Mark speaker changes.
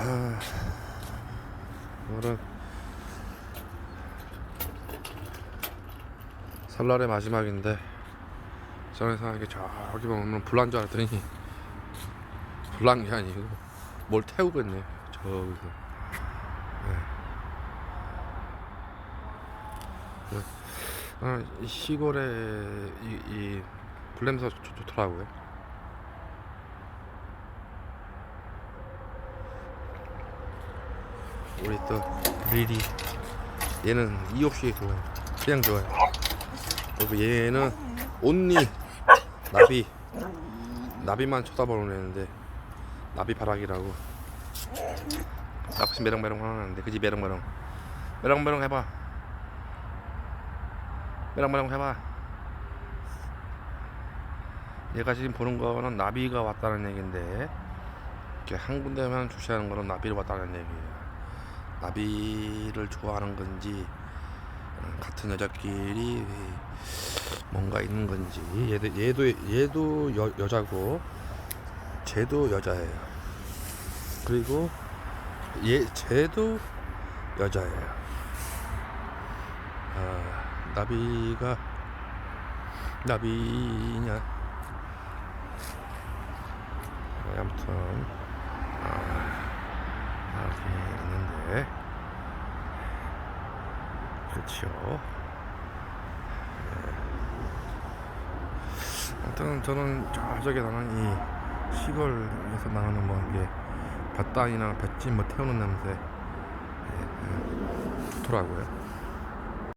Speaker 1: 아, 오늘은 설날의 마지막인데 저는 생각에 저기 보면 불난 줄 알았더니 불난 게 아니고 뭘 태우고 있네 저기서 네. 네. 아, 이 시골에 이, 이 불냄새가 좋, 좋더라고요 우리 또 리리 얘는 이 없이 좋아요 그냥 좋아요. 그리고 얘는 온니 나비 나비만 쳐다보는 애인데 나비 바락이라고. 가끔씩 메롱메롱 하는데 그지? 메롱메롱. 메롱메롱 해봐. 메롱메롱 해봐. 얘가 지금 보는 거는 나비가 왔다는 얘긴데 이렇게 한 군데만 주시하는 거는 나비를 왔다는 얘기예요 나비를 좋아하는 건지 음, 같은 여자끼리 뭔가 있는 건지 얘도 얘도 얘도 여, 여자고 쟤도 여자예요. 그리고 얘 쟤도 여자예요. 아, 나비가 나비냐? 어, 아무튼 아, 있는데 그렇죠. 아무튼 저는 저쪽에 나는 이 시골에서 나오는 뭐 이게 밭단이나 볏짚 뭐 태우는 냄새 예, 예, 좋더라고요.